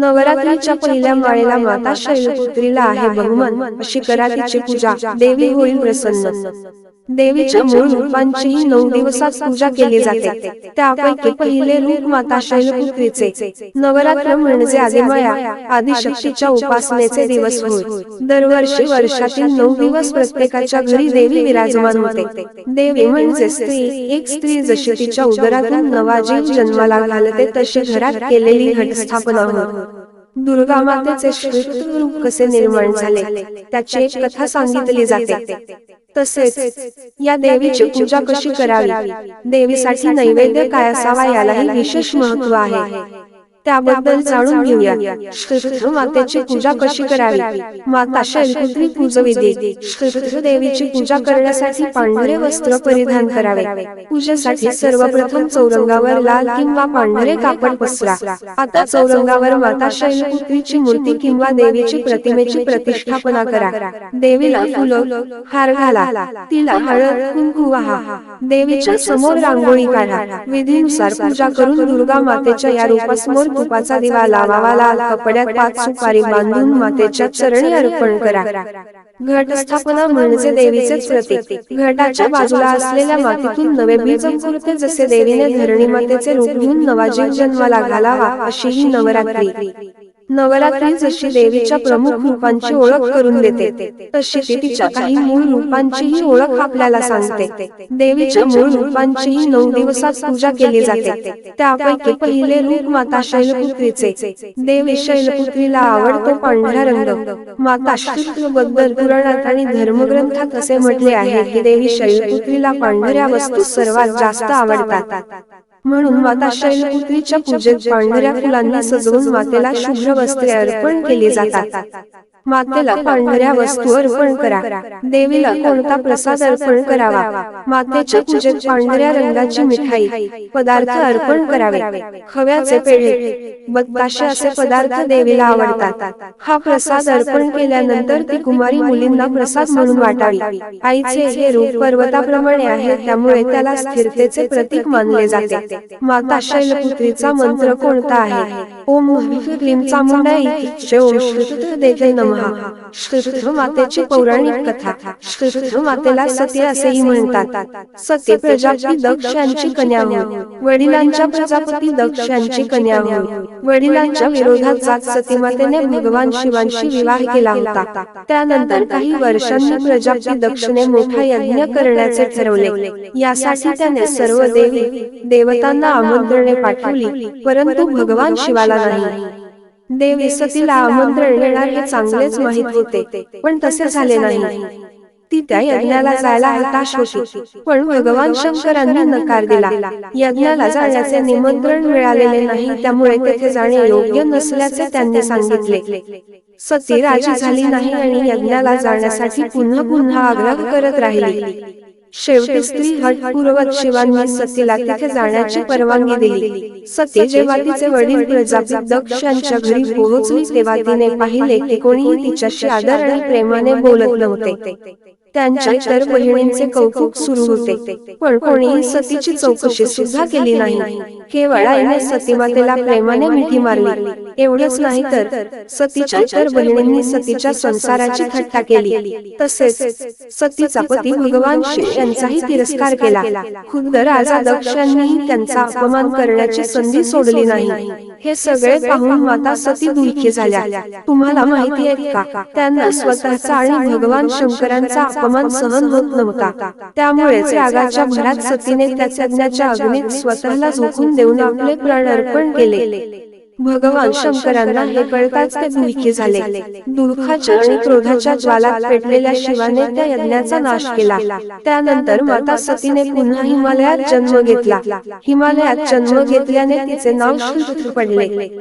नवरात्रीच्या पहिल्या माळेला माता शैलपुत्रीला आहे बहुमान अशी करा तिची पूजा देवी होईल प्रसन्न. देवीच्या मूळ रूपांचीही नऊ दिवसात पूजा केली जाते. त्यापैकी पहिले रूप माता शैलपुत्रीचे नवरात्र म्हणजे आदिमाया आदिशक्तीच्या उपासनेचे दिवस होय. दरवर्षी वर्षातील नऊ दिवस प्रत्येकाच्या घरी देवी विराजमान होते. देवी म्हणजे स्त्री एक स्त्री जशी तिच्या उदरातून नवा जीव जन्माला घालते तशी घरात केलेली घटस्थापना होय. दुर्गा मातेचे श्रेष्ठ रूप कसे निर्माण झाले? त्याची एक कथा सांगितली जाते. तसेच या देवीची पूजा कशी करावी? देवीसाठी नैवेद्य काय असावा यालाही विशेष महत्त्व आहे. त्याबद्दल जाणून घेऊया. श्रीकृष्ण मातेची पूजा कशी करावी? माता शैलपुत्री पूजविधी श्रीकृष्ण देवीची पूजा करण्यासाठी पांढरे वस्त्र परिधान करावे. पूजेसाठी सर्वप्रथम चौरंगावर लाल किंवा पांढरे कापड पसरा. आता चौरंगावर माता शैलपुत्रीची मूर्ती किंवा देवीची प्रतिमेची प्रतिष्ठापना करा. देवीला फुलं हार घाला. तिला हळद कुंकू वाहा. देवीच्या समोर रांगोळी काढा. विधीनुसार पूजा करून दुर्गा मातेच्या या रूपासमोर तुपाचा दिवा लावावा लाल कपड्यात पाच सुपारी बांधून मातेच्या चरणी अर्पण करा. घटस्थापना म्हणजे देवीचेच प्रतीक. घटाच्या बाजूला असलेल्या मातीतून नवे बीज अंकुरते जसे देवीने धरणी मातेचे रूप घेऊन नवा जीव जन्माला घालावा अशी ही नवरात्री. नवरात्री जशी देवीच्या प्रमुख रूपांची ओळख करून देते तशी ती तिच्या काही मूळ रूपांचीही ओळख आपल्याला सांगते. देवीच्या मूळ रूपांचीही नऊ दिवसात पूजा केली जाते. त्यापैकी पहिले रूप माता शैलपुत्रीचे. देवी शैलपुत्रीला आवडतो पांढरा रंग. माता बद्दल पुराणात आणि धर्मग्रंथात असे म्हटले आहे की देवी शैलपुत्रीला पांढऱ्या वस्तू सर्वात जास्त आवडतात. म्हणून माता शैलपुत्रीच्या पूजेत पांढऱ्या फुलांनी सजवून मातेला शुभ्र वस्त्रे अर्पण केली जातात. मातेला पांढऱ्या वस्तू अर्पण करा. देवीला कोणता प्रसाद अर्पण करावा? मातेच्या पूजेत पांढऱ्या रंगाची मिठाई. पदार्थ अर्पण करावे. खव्याचे पेढे. बत्ताशे असे पदार्थ देवीला आवडतात. हा प्रसाद अर्पण केल्यानंतर ती कुमारी मुलींना प्रसाद म्हणून वाटावी. आईचे हे रूप पर्वताप्रमाणे आहे त्यामुळे त्याला स्थिरतेचे प्रतीक मानले जाते. माता शैलपुत्रीचा मंत्र कोणता आहे? ओम क्लीम चामुंडाई ओम श्री देवी नमः श्रीकृष्ण मातेची पौराणिक कथा श्रीकृष्ण मातेला सती असेही म्हणतात. सती प्रजापती दक्ष यांची कन्या होय. वडिलांच्या प्रजापती दक्ष यांची कन्या होय. वडिलांच्या विरोधात जात सती मातेने भगवान शिवांशी विवाह केला होता. त्यानंतर काही वर्षांनी प्रजापती दक्षने मोठा यज्ञ करण्याचे ठरवले. यासाठी त्याने सर्व देवी देवतांना आमंत्रणे पाठवली परंतु भगवान शिवाला नाही. देवी सतीला आमंत्रण देणार हे चांगलेच माहीत होते. पण तसे झाले नाही. ती त्या यज्ञाला जायला हताश होती. पण भगवान शंकरांनी नकार दिला. यज्ञाला जाण्याचे निमंत्रण मिळालेले नाही त्यामुळे तेथे जाणे योग्य नसल्याचे त्यांनी सांगितले. सती राजी झाली नाही आणि यज्ञाला जाण्यासाठी पुन्हा पुन्हा आग्रह करत राहिली. शेवटी स्त्री हटपूर्वक शिवांनी सतीला तिथे जाण्याची परवानगी दिली. सती जेव्हा तिचे वडील प्रजापती दक्ष यांच्या घरी पोहोचली तेव्हा तिने पाहिले की कोणीही तिच्याशी आदर आणि प्रेमाने बोलत नव्हते. त्यांच्या इतर बहिणींचे कौतुक सुरू होते. पण कोणीही सतीची चौकशी सुद्धा केली नाही. केवळ आईने सतीमातेला प्रेमाने मिठी मारली. एवढंच नाही तर सतीच्या इतर बहिणींनी सतीच्या संसाराची थट्टा केली. तसेच सतीचा पती भगवान शिव यांचाही तिरस्कार केला. खुद्द राजा दक्ष यांनीही त्यांचा अपमान करण्याची संधी सोडली नाही. हे सगळे पाहून माता सती दुःखी झाल्या. तुम्हाला माहिती आहे का? त्यांना स्वतःचा आणि भगवान शंकरांचा अपमान सहन होत नव्हता. त्यामुळेच रागाच्या भरात सतीने त्या यज्ञाच्या अग्नीत स्वतःला झोकून देऊन आपले प्राण अर्पण केले. भगवान शंकरांना हे कळताच ते दुःखी झाले. दुःखाच्या आणि क्रोधाच्या ज्वालात पेटलेल्या शिवाने त्या यज्ञाचा नाश केला. त्यानंतर माता सतीने पुन्हा हिमालयात जन्म घेतला. हिमालयात जन्म घेतल्याने तिचे नाव श्रीकृष्ण पडले.